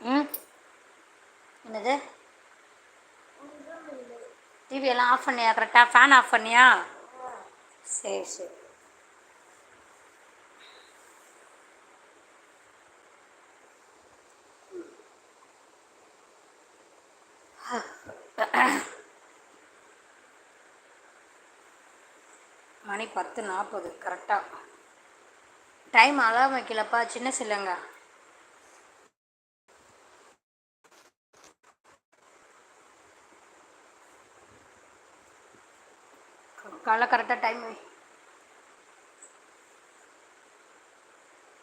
ம்? என்னது? டிவி எல்லாம் ஆஃப் பண்ணியா? கரெக்டாக ஃபேன் ஆஃப் பண்ணியா? சரி சரி. மணி பத்து நாற்பது கரெக்டாக டைம் அலாம் வைக்கலப்பா சின்ன சில்லங்க. காலைல கரெக்டாக டைம் வை.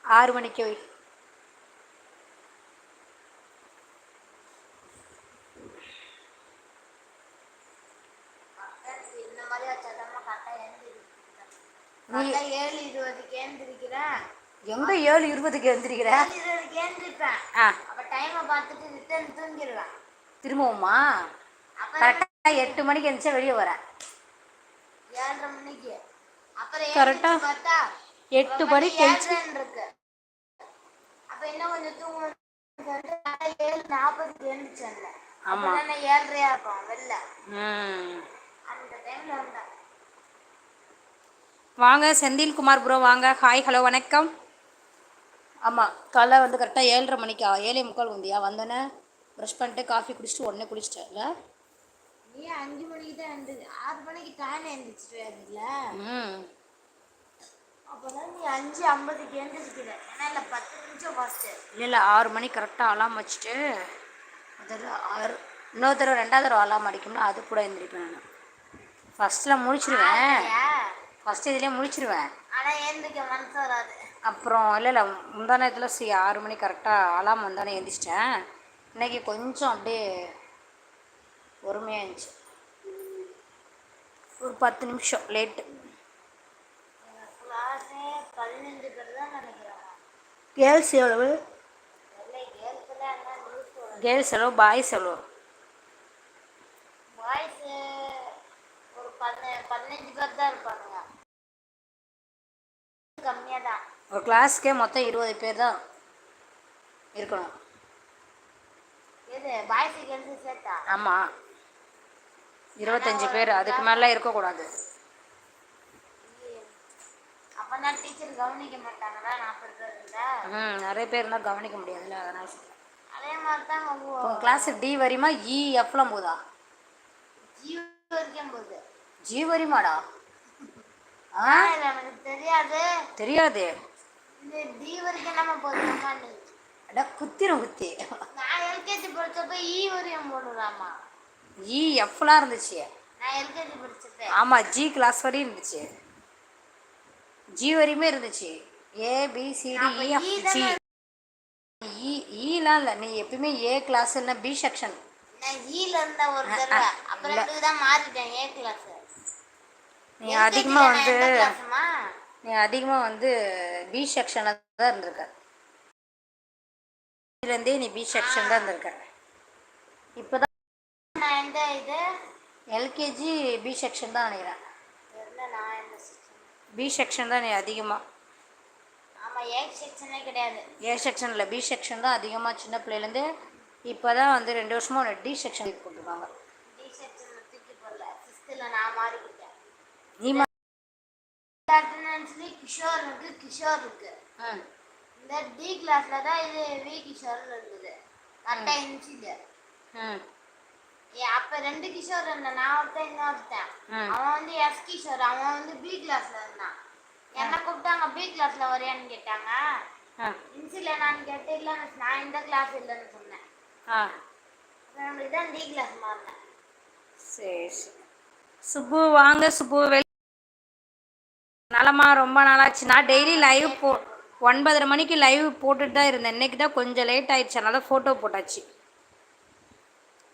ஆறு மணிக்கு வை. எங்கே ஏழு இருபதுக்கு எழுந்திருக்கிற திரும்பவுமா? கரெக்டாக எட்டு மணிக்கு எழுந்துச்சா வெளியே வரேன் ஏழரை மணிக்கு. அப்புறம் எட்டு அப்போ கொஞ்சம் தூங்கணும்? கரெக்டா ஏழு நாற்பதுக்கு எழுந்துச்சேன்ல ஆமா. அப்போ ஏழரையா இருக்கும் வெளில. ம். அந்த டைமில் வந்தேன். வாங்க செந்தில்குமார் ப்ரோ வாங்க. ஹாய் ஹலோ வணக்கம். ஆமாம் காலைல வந்து கரெக்டாக ஏழரை மணிக்கு? ஏழே முக்கால் வந்தியா வந்தோன்னே ப்ரஷ் பண்ணிட்டு காஃபி குடிச்சிட்டு உடனே குளிச்சிட்டேன்ல? நீ அஞ்சு மணிக்கு தான் எழுந்து ஆறு மணிக்கு டைம் எழுந்திரிச்சிட்டு ம். அப்போதான் நீ அஞ்சு ஐம்பதுக்கு எழுந்திரிக்கிற. ஏன்னா இல்லை பத்து நிமிஷம் ஃபஸ்ட்டு இல்லை இல்லை ஆறு மணி கரெக்டாக அலாம் வச்சுட்டு அதில் ஆறு இன்னொரு தடவை ரெண்டாவது தடவை அலாம் அடிக்கும்ல அது கூட எழுந்திரிப்பேன் நான். ஃபஸ்ட்டில் முழிச்சிருவேன். ஃபஸ்ட்டு இதுலேயே முழிச்சிருவேன். ஆனால் எழுந்திரிக்க மனசு வராது. அப்புறம் இல்லை இல்லை முந்தா நேரத்தில் சி ஆறு மணி கரெக்டாக அலாம் வந்தானே எழுந்திரிச்சிட்டேன். இன்னைக்கு கொஞ்சம் அப்படியே பொறுமையாக இருந்துச்சு ஒரு பத்து நிமிஷம் லேட்டு கேர்ள்ஸ் எவ்வளவு? கேர்ள்ஸ் எவ்வளோ பாய்ஸ் எவ்வளோ பாய்ஸு ஒரு பதின பதினஞ்சு பேர் தான் இருப்பானுங்க. கம்மியாக தான். ஒரு கிளாஸ்க்கே மொத்தம் இருபது பேர் தான் இருக்கணும். எது பாய்ஸு கேர்ள்ஸு சேர்த்தா? ஆமாம் இருபத்தஞ்சி பேர் அதுக்கு மேலே இருக்கக்கூடாது. ம் நிறைய பேர் இருந்தால் கவனிக்க முடியாதுல்ல அதனால். அதே மாதிரி தான் உங்கள் கிளாஸு டி வரிமா இ எஃப்லாம் போதா? ஜி வரிமாடா? ஆ? எனக்கு தெரியாது. தெரியாது. டி வரைக்கும் நம்ம போதுமா குத்திரும் குத்தி. நான் எல்கேஜி படிச்சப்ப இ வரையும் போடலாமா? இ எஃப்லாம் இருந்துச்சு. ஆமாம் ஜி கிளாஸ் வரையும் இருந்துச்சு. ஜி வரையுமே இருந்துச்சு. A B C D E F G E ஈலாம் இல்லை. நீ எப்பயுமே ஏ கிளாஸ் இல்லை. பி செக்ஷன் நீ அதிகமாக வந்து நீ அதிகமாக வந்து பி செக்ஷனில் தான் இருந்திருக்க. இதுலேருந்தே நீ பி செக்ஷன் தான் இருந்திருக்க. இப்போ நான் எந்த இது? எல்கேஜி பி செக்ஷன் தான் நினைக்கிறேன். தெரியல நான் எந்த செக்ஷன் பி செக்ஷன் தான் நீ அதிகமாக ஆமா ஏ செக்ஷனே கிடையாது. ஏ செக்ஷனில் பி செக்ஷன் தான் அதிகமாக சின்ன பிள்ளையிலேருந்து இப்போ தான் வந்து ரெண்டு வருஷமாக உன்னை டி செக்ஷன் போட்டிருக்காங்க டி செக்ஷன்ல தூக்கி போடல. சிக்ஸ்த்தில் நான் மாறிக்கிட்டேன். நீ மா அட்டண்டன்ஸ்லேயே கிஷோர் இருக்கு கிஷோர் இருக்கு. ம். இந்த டி கிளாஸ்ல தான் இது வி கிஷோர் இருந்தது. கரெக்டாக இருந்துச்சு ம். அப்ப ரெண்டு கிஷோர் இருந்தான். நான் ஒருத்தன் இன்னொருத்தன். அவன் வந்து எஸ் கிஷோர். அவன் வந்து பி கிளாஸ்ல இருந்தான். என்ன கூப்பிட்டாங்க? பி கிளாஸ்ல வரையான்னு கேட்டாங்க. இன்சில் நான் கேட்டு இல்லை நான் இந்த கிளாஸ் இல்லைன்னு சொன்னேன். நம்மளுக்கு தான் டி கிளாஸ் மாறினேன் சரி சரி. சுப்பு வாங்க சுப்பு. வெளி நலமா ரொம்ப நாளாச்சு. நான் டெய்லி லைவ் போ ஒன்பதரை மணிக்கு லைவ் போட்டுட்டு தான் இருந்தேன். இன்னைக்கு தான் கொஞ்சம் லேட் ஆயிடுச்சு. அதனால ஃபோட்டோ போட்டாச்சு.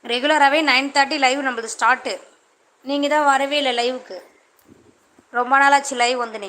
ரெகுலராகவே நைன் தேர்ட்டி லைவ் நம்மளது ஸ்டார்ட்டு நீங்கள் தான் வரவே இல்லை லைவுக்கு ரொம்ப நாளாச்சு லைவ் வந்து நீங்கள்